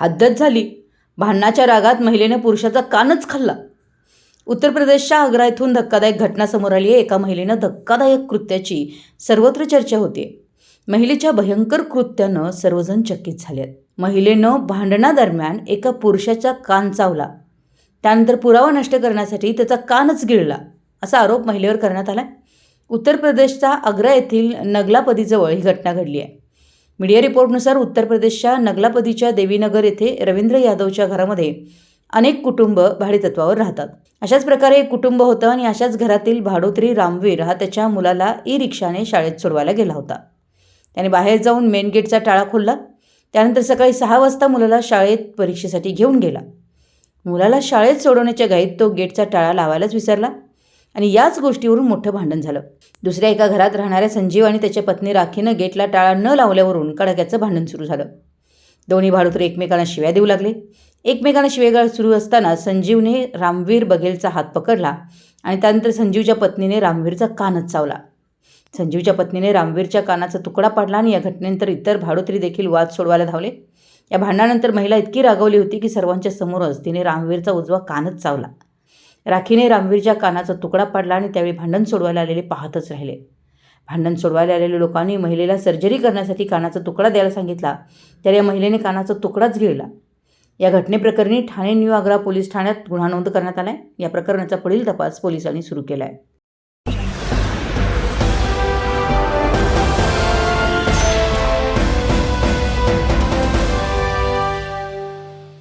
हद्दच झाली. भांडणाच्या रागात महिलेनं पुरुषाचा कानच खाल्ला. उत्तर प्रदेशच्या आग्रा येथून धक्कादायक घटना समोर आली. आहे एका महिलेनं धक्कादायक कृत्याची सर्वत्र चर्चा होते. महिलेच्या भयंकर कृत्यानं सर्वजण चकित झाले आहेत महिलेनं भांडणादरम्यान एका पुरुषाचा कान चावला. त्यानंतर पुरावा नष्ट करण्यासाठी त्याचा कानच गिळला असा आरोप महिलेवर करण्यात आला उत्तर प्रदेशच्या आग्रा येथील नगलापदीजवळ ही घटना घडली आहे. मीडिया रिपोर्टनुसार उत्तर प्रदेशच्या नगलापदीच्या देवीनगर येथे रवींद्र यादवच्या घरामध्ये अनेक कुटुंब भाडेतत्वावर राहतात. अशाच प्रकारे एक कुटुंब होतं आणि अशाच घरातील भाडोत्री रामवीर हा त्याच्या मुलाला ई रिक्षाने शाळेत सोडवायला गेला होता. त्याने बाहेर जाऊन मेन गेटचा टाळा खोलला. त्यानंतर सकाळी सहा वाजता मुलाला शाळेत परीक्षेसाठी घेऊन गेला. मुलाला शाळेत सोडवण्याच्या घाईत तो गेटचा टाळा लावायलाच विसरला. आणि याच गोष्टीवरून मोठं भांडण झालं. दुसऱ्या एका घरात राहणाऱ्या संजीव आणि त्याच्या पत्नी राखीनं गेटला टाळा न लावल्यावरून कडाक्याचं भांडण सुरू झालं. दोन्ही भाडोत्री एकमेकांना शिव्या देऊ लागले. एकमेकांना शिवेगाळ सुरू असताना संजीवने रामवीर बघेलचा हात पकडला आणि त्यानंतर संजीवच्या पत्नीने रामवीरचा कानच चावला. संजीवच्या पत्नीने रामवीरच्या कानाचा तुकडा पाडला आणि या घटनेनंतर इतर भाडोत्री देखील वाद सोडवायला धावले. या भांडणानंतर महिला इतकी रागवली होती की सर्वांच्या समोरच तिने रामवीरचा उजवा कानच चावला. राखीने रामवीरच्या कानाचा तुकडा पाडला आणि त्यावेळी भांडण सोडवायला आलेले पाहतच राहिले. भांडण सोडवायला आलेल्या लोकांनी महिलेला सर्जरी करण्यासाठी कानाचा तुकडा द्यायला सांगितला. तर या महिलेने कानाचा तुकडाच गिळला या घटनेप्रकरणी ठाणे न्यू आग्रा पोलीस ठाण्यात गुन्हा नोंद करण्यात आला आहे या प्रकरणाचा पुढील तपास पोलिसांनी सुरू केला आहे